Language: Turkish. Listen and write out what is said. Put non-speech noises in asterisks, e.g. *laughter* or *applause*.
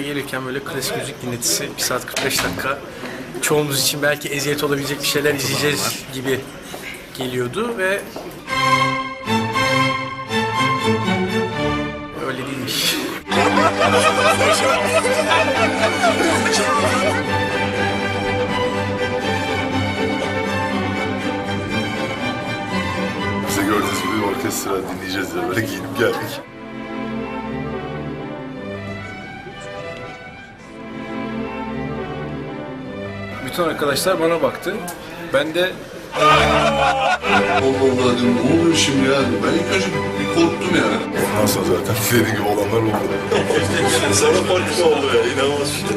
buraya gelirken böyle klasik müzik dinletisi 1 saat 45 dakika çoğumuz için belki eziyet olabilecek bir şeyler izleyeceğiz gibi geliyordu ve öyle değilmiş. Biz de gördüğünüz gibi orkestra dinleyeceğiz diye böyle giyinip geldik. Bütün arkadaşlar bana baktı. Ben de Allah Allah dedim ne oluyor şimdi ya? Ben ilk önce bir korktum yani. Ondan sonra zaten dediğim gibi olanlar oldu. *laughs* Sana farklı oldu ya inanılmaz bir şey.